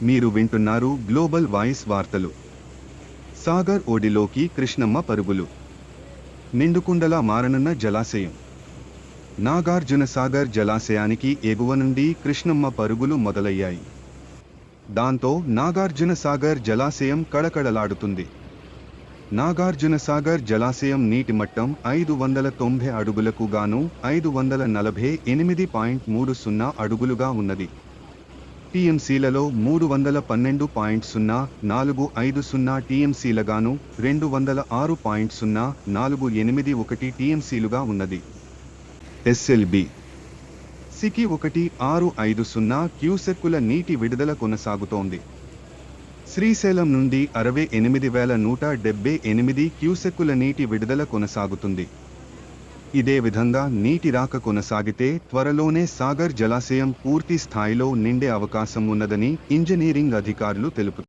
మీరు వింటున్నారు global voice వార్తలు. సాగర్ ఓడిలోకి కృష్ణమ్మ పరుగులు. నిండుకుండలా మారనున్న జలాశయం. నాగార్జున సాగర్ జలాశయానికి ఎగువ నుండి కృష్ణమ్మ పరుగులు మొదలయ్యాయి. దాంతో నాగార్జున సాగర్ జలాశయం కళకళలాడుతుంది. నాగార్జున సాగర్ జలాశయం నీటి మట్టం ఐదు వందల తొంభై అడుగులకు గాను ఐదు వందల నలభై ఎనిమిది పాయింట్ మూడు సున్నా అడుగులుగా ఉన్నది. టీఎంసీలలో మూడు వందల పన్నెండు పాయింట్ సున్నా నాలుగు ఐదు సున్నా టీఎంసీలగాను రెండు వందల ఆరు పాయింట్ సున్నా నాలుగు ఎనిమిది ఒకటి టీఎంసీలుగా ఉన్నది. ఎస్ఎల్బి. సికి ఒకటి ఆరు ఐదు సున్నా క్యూసెక్కుల నీటి విడుదల కొనసాగుతోంది. శ్రీశైలం నుండి అరవై ఎనిమిది వేల నూట డెబ్బై ఎనిమిది క్యూసెక్కుల నీటి విడుదల కొనసాగుతుంది. ఇదే విధంగా నీటి రాక కొనసాగితే త్వరలోనే సాగర్ జలాశయం పూర్తి స్థాయిలో నిండే అవకాశం ఉన్నదని ఇంజనీరింగ్ అధికారులు తెలుపు